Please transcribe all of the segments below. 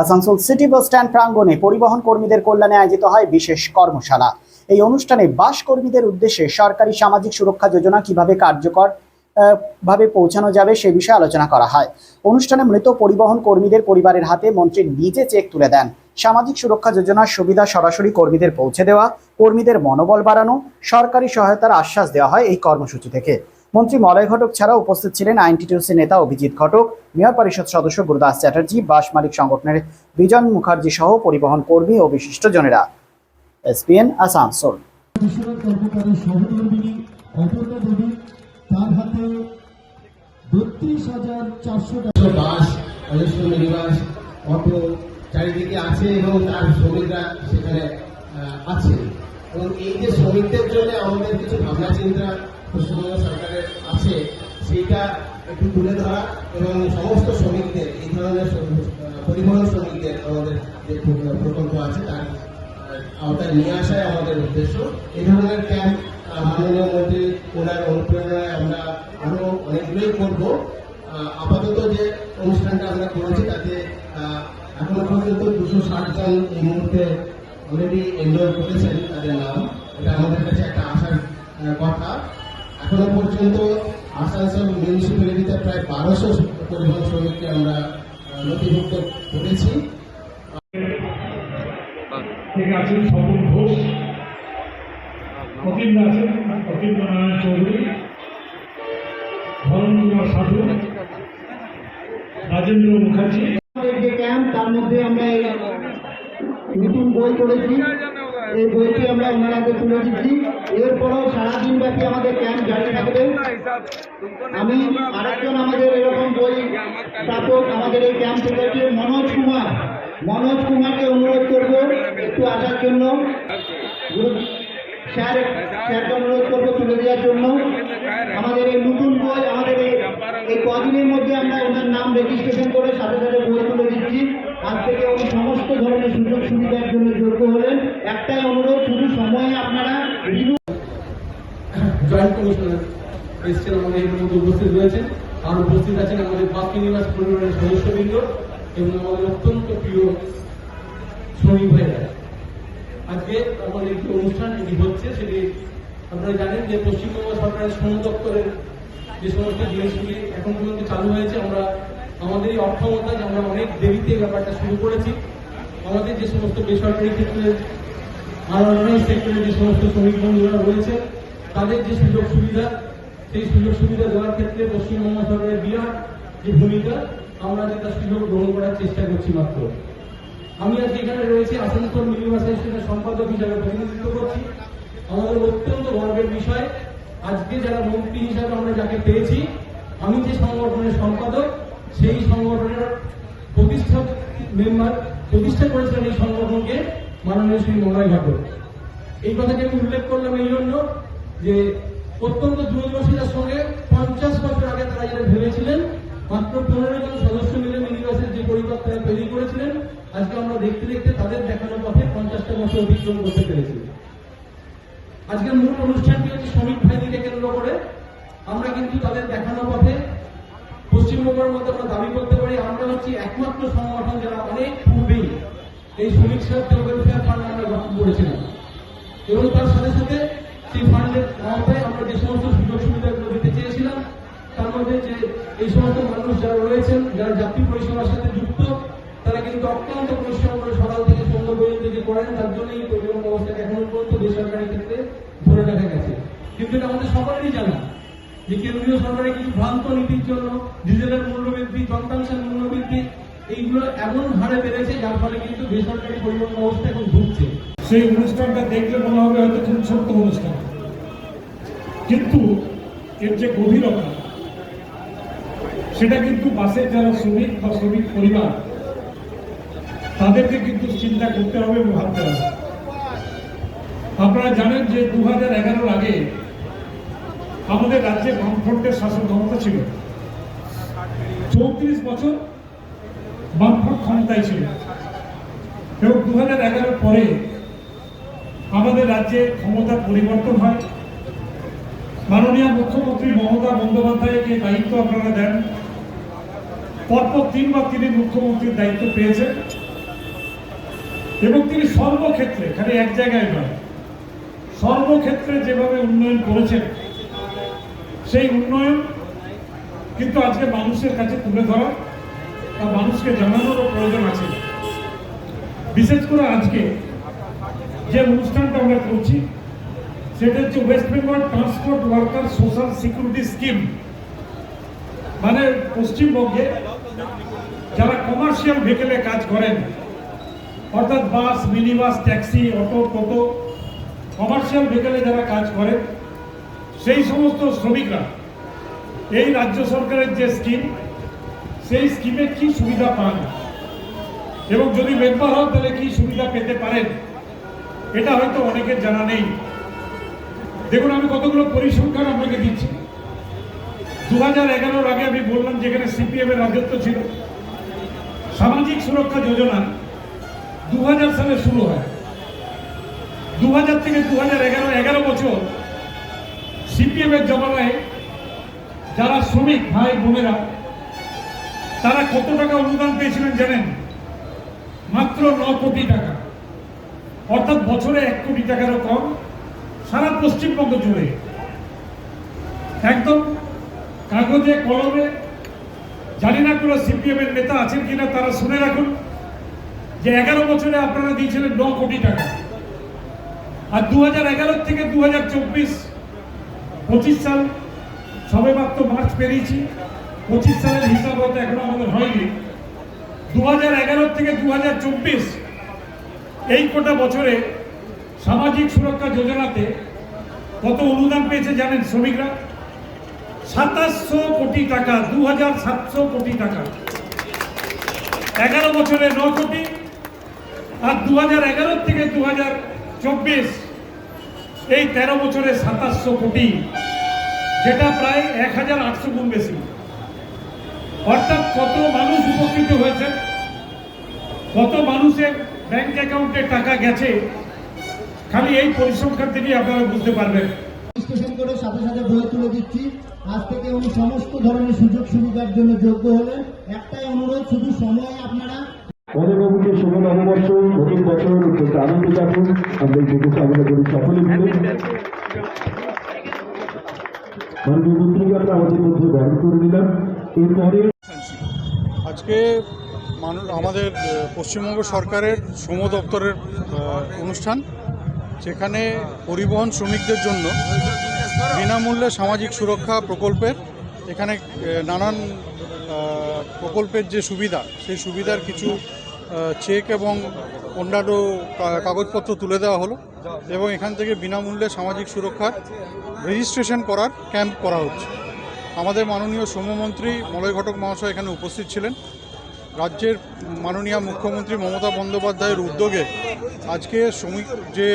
Asansol city bus stand প্রাঙ্গণে পরিবহন কর্মীদের কল্যাণে আয়োজিত হয় বিশেষ কর্মশালা। এই অনুষ্ঠানে বাস কর্মীদের উদ্দেশ্যে সরকারি সামাজিক সুরক্ষা যোজনা কীভাবে কার্যকর ভাবে পৌঁছানো যাবে সে বিষয়ে আলোচনা করা হয়। অনুষ্ঠানে মৃত পরিবহন কর্মীদের পরিবারের হাতে মন্ত্রী নিজে চেক তুলে দেন। সামাজিক সুরক্ষা যোজনার সুবিধা সরাসরি কর্মীদের পৌঁছে দেওয়া, কর্মীদের মনোবল বাড়ানো, সরকারি সহায়তার আশ্বাস দেওয়া হয় এই কর্মসূচি থেকে। মন্ত্রী মলয় ঘটক ছাড়া উপস্থিত ছিলেন আইনটিটিউসি নেতা অভিজিৎ ঘটক, মেয়র পরিষদ সদস্য গুরুদাস চ্যাটার্জি, বাস মালিক সংগঠনের বিজন মুখার্জি সহ পরিবহন কর্মী ও বিশিষ্ট জনেরা। এসপিএন আসানসোল। চারিদিকে আছে এবং তার শ্রমিকরা সেখানে আছে এবং এই যে শ্রমিকদের জন্য আমাদের কিছু ভাবনা চিন্তা পশ্চিমবঙ্গ সরকারের আছে, সেইটা একটু তুলে ধরা এবং সমস্ত শ্রমিকদের, এই ধরনের পরিবহন শ্রমিকদের আমাদের যে প্রকল্প আছে তার আওতায় নিয়ে আসাই আমাদের উদ্দেশ্য। এই ধরনের ক্যাম্প মাননীয় মন্ত্রী ওনার অনুপ্রেরণায় আমরা আরও অনেকগুলোই করব। আপাতত যে অনুষ্ঠানটা আমরা করেছি তাতে এখনও পর্যন্ত দুশো ষাট জন এই মুহূর্তে অলরেডি এনরোল করেছেন তাদের নাম। এটা আমাদের কাছে একটা আশার কথা। এখনও পর্যন্ত আসানসোল মিউনিসিপ্যালিটিতে প্রায় বারোশো পরিবহন শ্রমিককে আমরা নথিভুক্ত করেছি। থেকে আছেন স্বপন ঘোষ। অতীন্দ্র আছেন অতীন্দ্র নারায়ণ চৌধুরী। ধরণ কুমার সাধু। রাজেন্দ্র মুখার্জি। যে ক্যাম্প তার মধ্যে আমরা এই নতুন বই করেছি এই বইটি আমরা ওনারাকে তুলে দিচ্ছি এরপরও সারাদিন ব্যাপী আমাদের ক্যাম্প জারি থাকবে। আমি আরেকজন আমাদের এরকম বই প্রাপক আমাদের এই ক্যাম্প থেকে মনোজ কুমার। মনোজ কুমারকে অনুরোধ করব একটু আসার জন্য। স্যার, স্যারকে অনুরোধ করব তুলে দেওয়ার জন্য। আমাদের এই নতুন বই, আমাদের এই এই কদিনের মধ্যে আমরা ওনার নাম রেজিস্ট্রেশন করে সাথে সাথে বই তুলে দিচ্ছি। আজ থেকে উনি সমস্ত ধরনের সুযোগ সুবিধার জন্য যোগ্য হলেন। একটাই অনুরোধ শুধু সময়ে আপনারা রিভিউ জয়েন্ট কমিশনার এসছেন আমাদের এর মধ্যে উপস্থিত রয়েছেন। আর উপস্থিত আছেন আমাদের বাকি নিবাস পরিবারের সদস্যবৃন্দ এবং আমাদের অত্যন্ত প্রিয় শ্রমিক ভাইরা আজকে আমাদের একটি অনুষ্ঠান, এটি হচ্ছে সেটি আপনারা জানেন যে পশ্চিমবঙ্গ সরকারের শ্রম দপ্তরের যে সমস্ত জিনিসগুলি এখন পর্যন্ত চালু হয়েছে, আমরা, আমাদের এই অক্ষমতা যে আমরা অনেক দেরিতে এই ব্যাপারটা শুরু করেছি, আমাদের যে সমস্ত বেসরকারি ক্ষেত্রে আর অন্যান্য সেক্টরে যে সমস্ত শ্রমিক বন্ধুরা রয়েছে তাদের যে সুযোগ সুবিধা, সেই সুযোগ সুবিধা দেওয়ার ক্ষেত্রে পশ্চিমবঙ্গ সরকারের বিরাট যে ভূমিকা, আমরা যেটা সুযোগ গ্রহণ করার চেষ্টা করছি মাত্র। আমি আজকে এখানে রয়েছি আসানসোল মিনি অ্যাসোসিয়েশনের সম্পাদক হিসাবে প্রতিনিধিত্ব করছি। আমাদের অত্যন্ত গর্বের বিষয়, আজকে যারা মন্ত্রী হিসাবে আমরা যাকে পেয়েছি, আমি যে সংগঠনের সম্পাদক, সেই সংগঠনের প্রতিষ্ঠা মেম্বার প্রতিষ্ঠা করেছিলেন এই সংগঠনকে মাননীয় শ্রী মলয় ঘটক এই কথাটি আমি উল্লেখ করলাম এই জন্য যে অত্যন্ত দূরদর্শিতার সঙ্গে পঞ্চাশ বছর আগে তারা যেটা ভেবেছিলেন, মাত্র পনেরো জন সদস্য মিলে মিনিবাসের যে পরিকল্পনা তৈরি করেছিলেন, আজকে আমরা দেখতে দেখতে তাদের দেখানো পথে পঞ্চাশটা বছর অতিক্রম করতে পেরেছি। আজকের মূল অনুষ্ঠানটি হচ্ছে শ্রমিক ভাইদিকে কেন্দ্র করে। আমরা কিন্তু তাদের দেখানো পথে পশ্চিমবঙ্গের মধ্যে আমরা দাবি করতে পারি, আমরা হচ্ছি একমাত্র সংগঠন যারা অনেক পূর্বেই এই শ্রমিক স্বার্থ ওয়েলফেয়ার ফান্ড আমরা গঠন করেছিলাম। এবং তার সাথে সাথে সেই ফান্ডের আওতায় আমরা যে সমস্ত সুযোগ সুবিধাগুলো দিতে চেয়েছিলাম, তার মধ্যে যে এই সমস্ত মানুষ যারা রয়েছেন, যারা যাত্রী পরিষেবার সাথে যুক্ত, তারা কিন্তু অত্যন্ত পরিশ্রম করে সকাল থেকে সন্ধ্যা পর্যন্ত যে করেন, তার জন্য এই পরিবহন ব্যবস্থাকে এখনও পর্যন্ত বেসরকারি ক্ষেত্রে ধরে রাখা গেছে। কিন্তু এটা আমাদের সকলেরই জানা যে কেন্দ্রীয় সরকারের কিছু ভ্রান্ত নীতির জন্য ডিজেলের মূল্যবৃদ্ধি, যন্ত্রাংশের মূল্যবৃদ্ধি, এইগুলো এমন হারে বেড়েছে, যার ফলে কিন্তু বেসরকারি পরিবহন ব্যবস্থা এখন ভুগছে সেই অনুষ্ঠানটা দেখলে মনে হবে হয়তো খুব ছোট্ট অনুষ্ঠান। কিন্তু এর যে গভীরতা, সেটা কিন্তু বাসের যারা শ্রমিক বা শ্রমিক পরিবার, তাদেরকে কিন্তু চিন্তা করতে হবে এবং ভাবতে হবে। আপনারা জানেন যে দু হাজার এগারোর আগে আমাদের রাজ্যে বামফ্রন্টের শাসন ক্ষমতা ছিল। চৌত্রিশ বছর বামফ্রন্ট ক্ষমতায় ছিল। এবং দু হাজার পরে আমাদের রাজ্যে ক্ষমতার পরিবর্তন হয়। মাননীয় মুখ্যমন্ত্রী মমতা বন্দ্যোপাধ্যায়কে দায়িত্ব আপনারা দেন। পরপর তিনবার তিনি মুখ্যমন্ত্রীর দায়িত্ব পেয়েছেন। এবং তিনি সর্বক্ষেত্রে, খালি এক জায়গায় নয়, সর্বক্ষেত্রে যেভাবে উন্নয়ন করেছেন, সেই উন্নয়ন কিন্তু আজকে মানুষের কাছে তুলে ধরা বা মানুষকে জানানোরও প্রয়োজন আছে। বিশেষ করে আজকে যে অনুষ্ঠানটা আমরা করছি, সেটা হচ্ছে West Bengal transport worker social security scheme মানে পশ্চিমবঙ্গে যারা কমার্শিয়াল ভেহিকেলে কাজ করেন, অর্থাৎ bus mini bus taxi auto toto commercial ভেহিকেলে যারা কাজ করেন, সেই সমস্ত শ্রমিকরা, এই রাজ্য সরকারের যে স্কিম সেই স্কিমে কি সুবিধা পান? এবং যদি মেম্বার হন, তাহলে কি সুবিধা পেতে পারেন? এটা হয়তো অনেকের জানা নেই। দেখুন, আমি কতগুলো পরিসংখ্যান আপনাকে দিচ্ছি। দু হাজার এগারোর আগে আমি বললাম যেখানে সিপিএম এর রাজত্ব ছিল। সামাজিক সুরক্ষা যোজনা দু হাজার সালে শুরু হয়। দু হাজার থেকে দু হাজার এগারো এগারো বছর সিপিএম এর জমানায় যারা শ্রমিক, ভাই, বোনেরা, তারা কত টাকা অনুদান পেয়েছিলেন জানেন? মাত্র ন কোটি টাকা। অর্থাৎ বছরে এক কোটি টাকারও কম সারা পশ্চিমবঙ্গ জুড়ে। একদম কাগজে, কলমে, জানি না কোনো সিপিএম এর নেতা আছেন কিনা, তারা শুনে রাখুন যে এগারো বছরে আপনারা দিয়েছিলেন ন কোটি টাকা। আর দু হাজার এগারো থেকে দু হাজার চব্বিশ পঁচিশ সাল সবে মাত্র মার্চ পেরিয়েছি, পঁচিশ সালের হিসাব হয়তো এখনও আমাদের হয়নি। দু হাজার এগারো থেকে দু হাজার চব্বিশ এই কটা বছরে সামাজিক সুরক্ষা যোজনাতে কত অনুদান পেয়েছে জানেন শ্রমিকরা? সাতাশশো কোটি টাকা দু হাজার সাতশো কোটি টাকা। এগারো বছরে ন কোটি আর দু হাজার এগারো থেকে দু হাজার চব্বিশ, এই তেরো বছরে সাতাশশো কোটি, যেটা প্রায় এক হাজার আটশো গুণ বেশি। অর্থাৎ কত মানুষ উপকৃত হয়েছে কত মানুষের ব্যাংক অ্যাকাউন্টে টাকা গেছে খালি এই পরিসংখ্যান থেকেই আপনারা বুঝতে পারবেন। রেজিস্ট্রেশন করে সাথে সাথে বই তুলে দিচ্ছি আজ থেকে উনি সমস্ত ধরনের সুযোগ সুবিধার জন্য যোগ্য হলেন। একটাই অনুরোধ শুধু সময় আপনারা পদবাবুকে শুভ নববর্ষ নতুন বছর অত্যন্ত আনন্দ থাকুন আমরা এই শুভ কামনা করি সকলে মিলে মাননীয় মন্ত্রীকে আমরা আমাদের মধ্যে বরণ করে নিলাম। এরপরে আজকে মানুষ আমাদের পশ্চিমবঙ্গ সরকারের শ্রম দপ্তরের অনুষ্ঠান, যেখানে পরিবহন শ্রমিকদের জন্য বিনামূল্যে সামাজিক সুরক্ষা প্রকল্পের, এখানে নানান প্রকল্পের যে সুবিধা, সেই সুবিধার কিছু চেক এবং অন্যান্য কাগজপত্র তুলে দেওয়া হলো এবং এখান থেকে বিনামূল্যে সামাজিক সুরক্ষার রেজিস্ট্রেশন করার ক্যাম্প করা হচ্ছে। আমাদের মাননীয় শ্রমমন্ত্রী মলয় ঘটক মহাশয় এখানে উপস্থিত ছিলেন। রাজ্যের মাননীয় মুখ্যমন্ত্রী মমতা বন্দ্যোপাধ্যায়ের উদ্যোগে আজকে শ্রমিক যে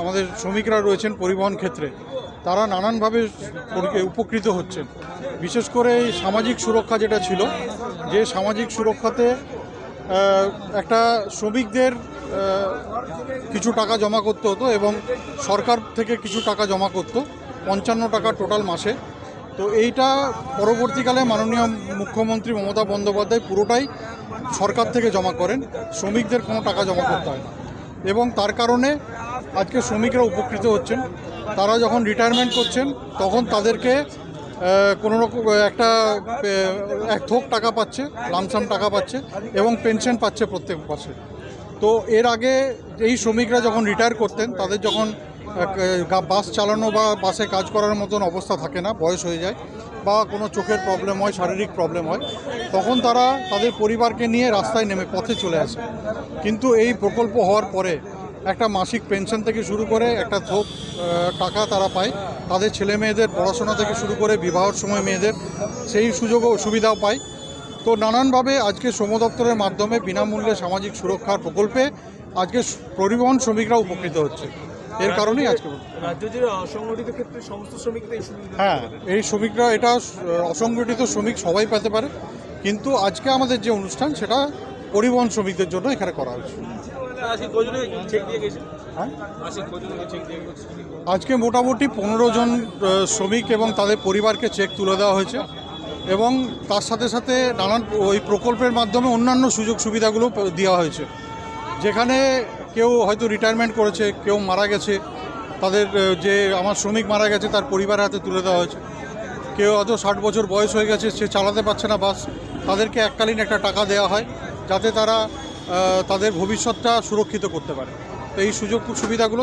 আমাদের শ্রমিকরা রয়েছেন পরিবহন ক্ষেত্রে, তারা নানানভাবে উপকৃত হচ্ছেন। বিশেষ করে এই সামাজিক সুরক্ষা যেটা ছিল, যে সামাজিক সুরক্ষাতে একটা শ্রমিকদের কিছু টাকা জমা করতে হতো এবং সরকার থেকে কিছু টাকা জমা করতো, পঞ্চান্ন টাকা টোটাল মাসে। তো এইটা পরবর্তীকালে মাননীয় মুখ্যমন্ত্রী মমতা বন্দ্যোপাধ্যায় পুরোটাই সরকার থেকে জমা করেন। শ্রমিকদের কোনো টাকা জমা করতে হয় না। এবং তার কারণে আজকে শ্রমিকরা উপকৃত হচ্ছেন। তারা যখন রিটায়ারমেন্ট করছেন, তখন তাদেরকে কোনো রকম একটা এক থোক টাকা পাচ্ছে লামসাম টাকা পাচ্ছে এবং পেনশন পাচ্ছে প্রত্যেক মাসে তো এর আগে এই শ্রমিকরা যখন রিটায়ার করতেন, তাদের যখন বাস চালানো বা বাসে কাজ করার মতন অবস্থা থাকে না, বয়স হয়ে যায় বা কোনো চোখের প্রবলেম হয়, শারীরিক প্রবলেম হয়, তখন তারা তাদের পরিবারকে নিয়ে রাস্তায় নেমে পথে চলে আসে। কিন্তু এই প্রকল্প হওয়ার পরে একটা মাসিক পেনশন থেকে শুরু করে একটা থোক টাকা তারা পায়, তাদের ছেলে মেয়েদের পড়াশোনা থেকে শুরু করে বিবাহর সময় মেয়েদের, সেই সুযোগ ও সুবিধাও পায়। তো নানানভাবে আজকে শ্রম দপ্তরের মাধ্যমে বিনামূল্যে সামাজিক সুরক্ষার প্রকল্পে আজকে পরিবহন শ্রমিকরা উপকৃত হচ্ছে। এর কারণেই আজকে। রাজ্য জুড়ে অসংগঠিত ক্ষেত্রে সমস্ত শ্রমিকদের হ্যাঁ এই শ্রমিকরা এটা অসংগঠিত শ্রমিক সবাই পেতে পারে। কিন্তু আজকে আমাদের যে অনুষ্ঠান সেটা পরিবহন শ্রমিকদের জন্য এখানে করা হয়েছে। হ্যাঁ? আজকে মোটামুটি পনেরো জন শ্রমিক এবং তাদের পরিবারকে চেক তুলে দেওয়া হয়েছে। এবং তার সাথে সাথে নানান ওই প্রকল্পের মাধ্যমে অন্যান্য সুযোগ সুবিধাগুলো দেওয়া হয়েছে। যেখানে কেউ হয়তো রিটায়ারমেন্ট করেছে, কেউ মারা গেছে, তাদের যে আমার শ্রমিক মারা গেছে তার পরিবার হাতে তুলে দেওয়া হয়েছে। কেউ হয়তো ষাট বছর বয়স হয়ে গেছে, সে চালাতে পারছে না, বাস তাদেরকে এককালীন একটা টাকা দেওয়া হয়, যাতে তারা তাদের ভবিষ্যৎটা সুরক্ষিত করতে পারে। তো এই সুযোগ সুবিধাগুলো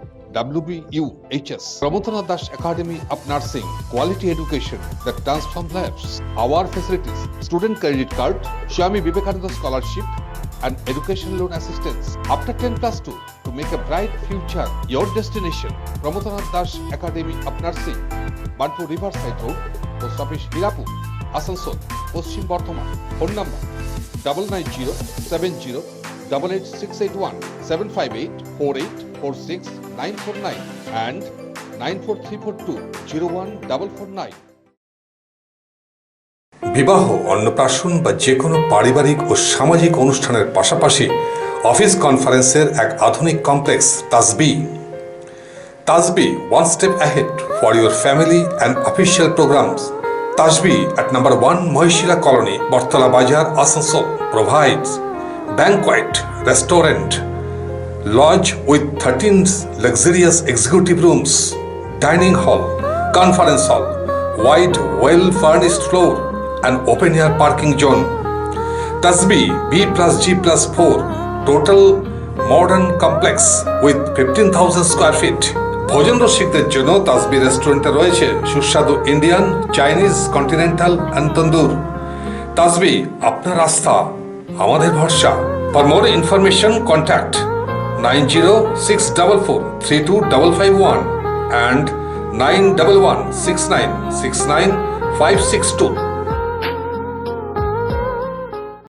WBUHS. Pramotana Dash Academy of Nursing, quality education that transforms lives. Our facilities, student credit card, Swami Vivekananda scholarship, and education loan assistance. After 10 plus 2, to make a bright future, your destination, Pramotana Dash Academy of Nursing, Bantu Riverside Road, Post Office Hirapur, Asansol, Paschim Bardhaman. Phone number double nine zero seven zero double eight six eight one seven five eight four eight বিবাহ, অন্নপ্রাশন বা যে কোনো পারিবারিক ও সামাজিক অনুষ্ঠানের পাশাপাশি office কনফারেন্সের এক আধুনিক complex, Tajbi. Tajbi one step ahead for your family and official programmes Tajbi at number one Mahishila colony, Battala Bazar, Asansol. Provides banquet, restaurant lodge with 13 luxurious executive rooms, dining hall, conference hall, wide, well furnished floor, and open air parking zone. Tasbi B plus G plus 4, total modern complex with 15,000 square feet. ভোজন রসিকদের জন্য তাসবি রেস্টুরেন্টে রয়েছে সুস্বাদু Indian Chinese continental and tandoor Tasbi আপনার আস্থা আমাদের ভরসা for more information contact nine zero six double four three two double five one and nine double one six nine six nine five six two